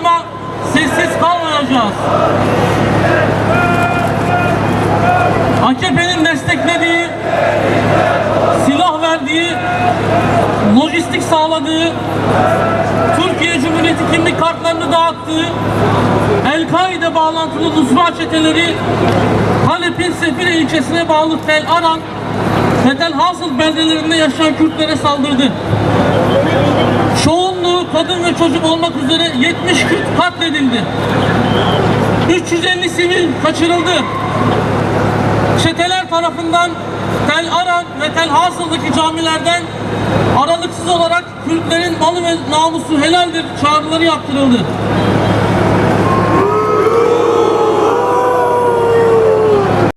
ama sessiz kalmayacağız. AKP'nin desteklediği, silah verdiği, lojistik sağladığı, Türkiye Cumhuriyeti kimlik kartlarını dağıttığı, El-Kaide bağlantılı Nusra çeteleri Halep'in Sefile ilçesine bağlı Tel Aran ve Tel Hasıl beldelerinde yaşayan Kürtlere saldırdı. Çoğu Kadın ve çocuk olmak üzere 70 Kürt katledildi. 350 sivil kaçırıldı. Çeteler tarafından Tel Aran ve Tel Hasıl'daki camilerden aralıksız olarak Kürtlerin malı ve namusu helaldir çağrıları yaptırıldı.